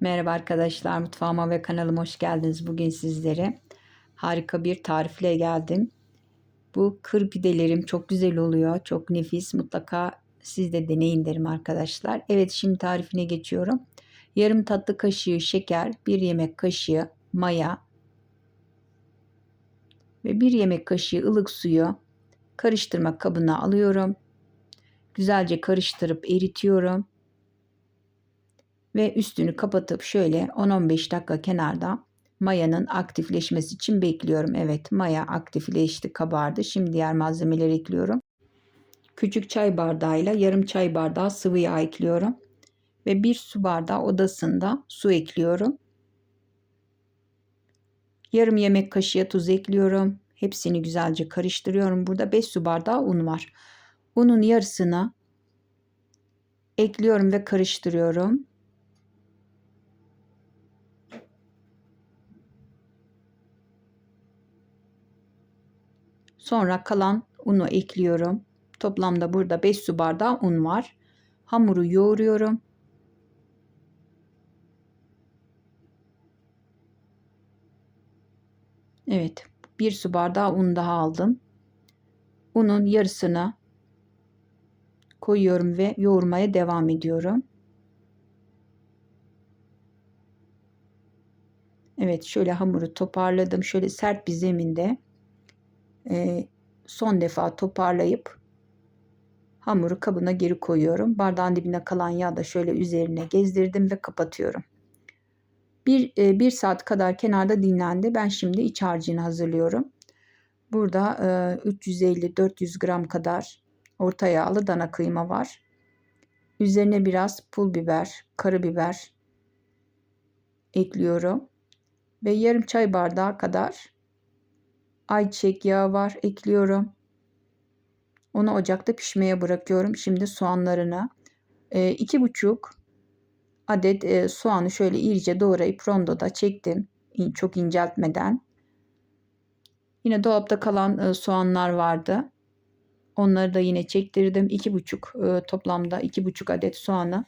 Merhaba arkadaşlar mutfağıma ve kanalıma hoş geldiniz. Bugün sizlere harika bir tarifle geldim. Bu kır pidelerim çok güzel oluyor. Çok nefis. Mutlaka siz de deneyin derim arkadaşlar. Evet şimdi tarifine geçiyorum. Yarım tatlı kaşığı şeker, bir yemek kaşığı maya ve bir yemek kaşığı ılık suyu karıştırma kabına alıyorum. Güzelce karıştırıp eritiyorum ve üstünü kapatıp şöyle 10-15 dakika kenarda mayanın aktifleşmesi için bekliyorum. Evet maya aktifleşti kabardı. Şimdi diğer malzemeleri ekliyorum. Küçük çay bardağıyla yarım çay bardağı sıvı yağ ekliyorum. Ve bir su bardağı odasında su ekliyorum. Yarım yemek kaşığı tuz ekliyorum. Hepsini güzelce karıştırıyorum. Burada 5 su bardağı un var. Unun yarısını ekliyorum ve karıştırıyorum. Sonra kalan unu ekliyorum. Toplamda burada 5 su bardağı un var. Hamuru yoğuruyorum. Evet, bir su bardağı un daha aldım. Unun yarısını koyuyorum ve yoğurmaya devam ediyorum. Evet, şöyle hamuru toparladım. Şöyle sert bir zeminde e, son defa toparlayıp hamuru kabına geri koyuyorum. Bardağın dibine kalan yağı da şöyle üzerine gezdirdim ve kapatıyorum. Bir, e, bir saat kadar kenarda dinlendi. Ben şimdi iç harcını hazırlıyorum. Burada e, 350-400 gram kadar orta yağlı dana kıyma var. Üzerine biraz pul biber, karabiber ekliyorum. Ve yarım çay bardağı kadar ayçiçek yağı var ekliyorum. Onu ocakta pişmeye bırakıyorum. Şimdi soğanlarını e, iki buçuk adet e, soğanı şöyle iyice doğrayıp rondoda çektim. Çok inceltmeden. Yine dolapta kalan e, soğanlar vardı. Onları da yine çektirdim. İki buçuk e, toplamda iki buçuk adet soğanı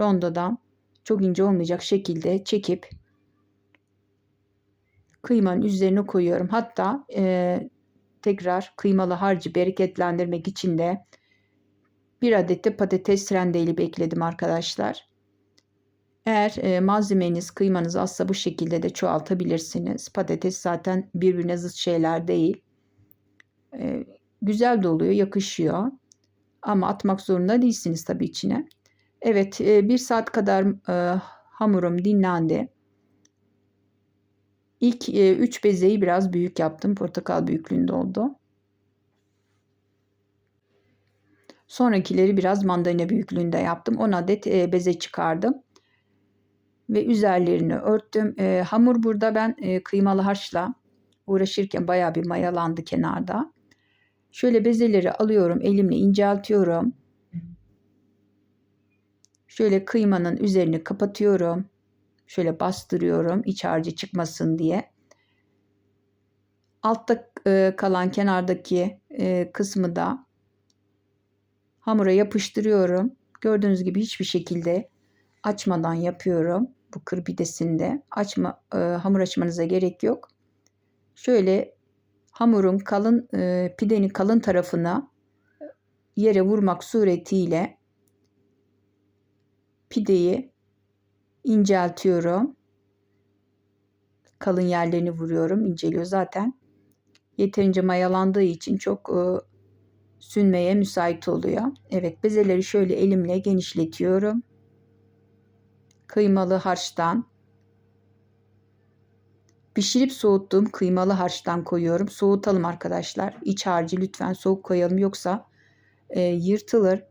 rondodan çok ince olmayacak şekilde çekip kıymanın üzerine koyuyorum. Hatta e, tekrar kıymalı harcı bereketlendirmek için de bir adet de patates rendeli bekledim arkadaşlar. Eğer e, malzemeniz kıymanız azsa bu şekilde de çoğaltabilirsiniz. Patates zaten birbirine zıt şeyler değil. E, güzel de oluyor, yakışıyor. Ama atmak zorunda değilsiniz tabii içine. Evet, e, bir saat kadar e, hamurum dinlendi. İlk 3 e, bezeyi biraz büyük yaptım. Portakal büyüklüğünde oldu. Sonrakileri biraz mandalina büyüklüğünde yaptım. 10 adet e, beze çıkardım. Ve üzerlerini örttüm. E, hamur burada ben kıymalı harçla uğraşırken baya bir mayalandı kenarda. Şöyle bezeleri alıyorum. Elimle inceltiyorum. Şöyle kıymanın üzerini kapatıyorum. Şöyle bastırıyorum iç harcı çıkmasın diye. Altta e, kalan kenardaki e, kısmı da hamura yapıştırıyorum. Gördüğünüz gibi hiçbir şekilde açmadan yapıyorum. Bu kır pidesinde açma e, hamur açmanıza gerek yok. Şöyle hamurun kalın e, pidenin kalın tarafına yere vurmak suretiyle pideyi inceltiyorum. Kalın yerlerini vuruyorum. inceliyor zaten. Yeterince mayalandığı için çok e, sünmeye müsait oluyor. Evet bezeleri şöyle elimle genişletiyorum. Kıymalı harçtan pişirip soğuttuğum kıymalı harçtan koyuyorum. Soğutalım arkadaşlar. İç harcı lütfen soğuk koyalım yoksa e, yırtılır.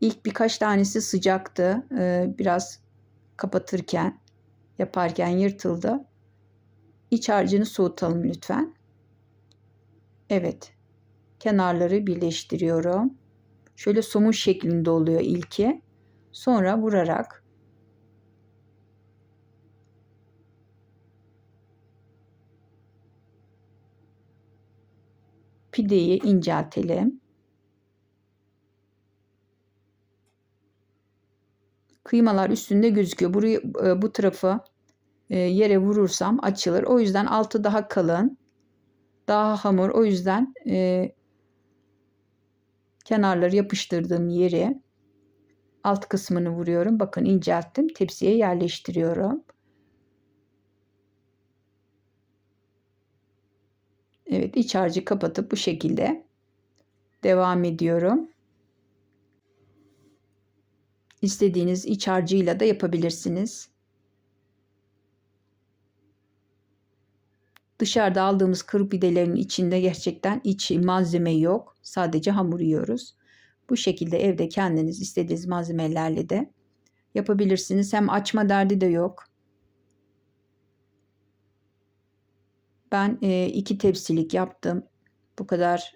İlk birkaç tanesi sıcaktı. E, biraz kapatırken yaparken yırtıldı. İç harcını soğutalım lütfen. Evet. Kenarları birleştiriyorum. Şöyle somun şeklinde oluyor ilki. Sonra vurarak pideyi inceltelim. Kıymalar üstünde gözüküyor. Burayı e, bu tarafı e, yere vurursam açılır. O yüzden altı daha kalın. Daha hamur. O yüzden e, kenarları yapıştırdığım yeri alt kısmını vuruyorum. Bakın incelttim. Tepsiye yerleştiriyorum. Evet iç harcı kapatıp bu şekilde devam ediyorum. İstediğiniz iç harcıyla da yapabilirsiniz. Dışarıda aldığımız kuru pidelerin içinde gerçekten iç malzeme yok. Sadece hamur yiyoruz. Bu şekilde evde kendiniz istediğiniz malzemelerle de yapabilirsiniz. Hem açma derdi de yok. Ben e, iki tepsilik yaptım. Bu kadar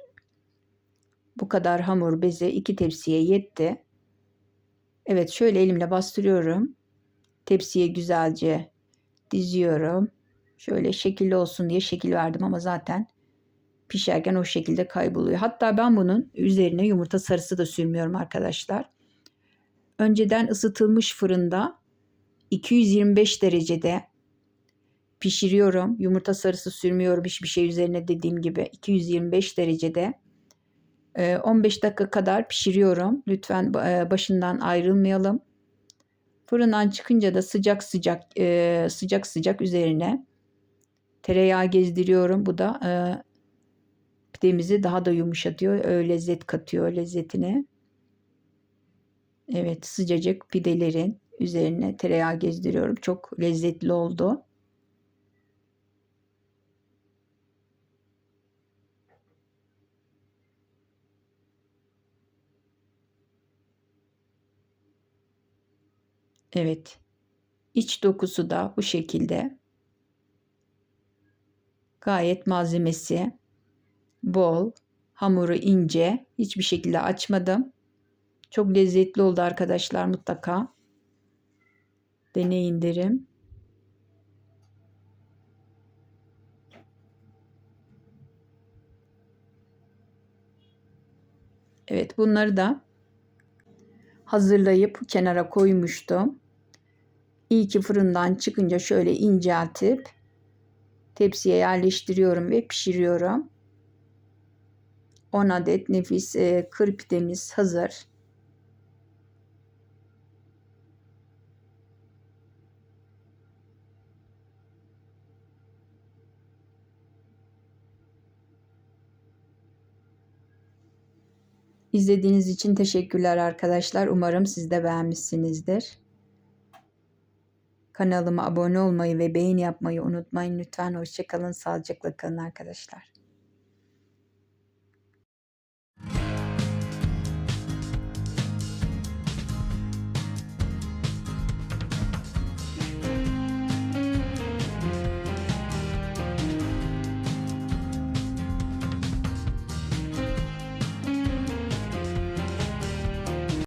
bu kadar hamur beze iki tepsiye yetti. Evet şöyle elimle bastırıyorum. Tepsiye güzelce diziyorum. Şöyle şekilli olsun diye şekil verdim ama zaten pişerken o şekilde kayboluyor. Hatta ben bunun üzerine yumurta sarısı da sürmüyorum arkadaşlar. Önceden ısıtılmış fırında 225 derecede pişiriyorum. Yumurta sarısı sürmüyorum hiçbir şey üzerine dediğim gibi 225 derecede 15 dakika kadar pişiriyorum. Lütfen başından ayrılmayalım. Fırından çıkınca da sıcak sıcak sıcak sıcak üzerine tereyağı gezdiriyorum. Bu da pidemizi daha da yumuşatıyor. lezzet katıyor lezzetine. Evet sıcacık pidelerin üzerine tereyağı gezdiriyorum. Çok lezzetli oldu. Evet. İç dokusu da bu şekilde. Gayet malzemesi bol, hamuru ince, hiçbir şekilde açmadım. Çok lezzetli oldu arkadaşlar mutlaka. Deneyin derim. Evet bunları da hazırlayıp kenara koymuştum. İyi ki fırından çıkınca şöyle inceltip tepsiye yerleştiriyorum ve pişiriyorum. 10 adet nefis e, kır pidemiz hazır. İzlediğiniz için teşekkürler arkadaşlar. Umarım siz de beğenmişsinizdir. Kanalıma abone olmayı ve beğeni yapmayı unutmayın lütfen. Hoşçakalın, sağlıcakla kalın arkadaşlar.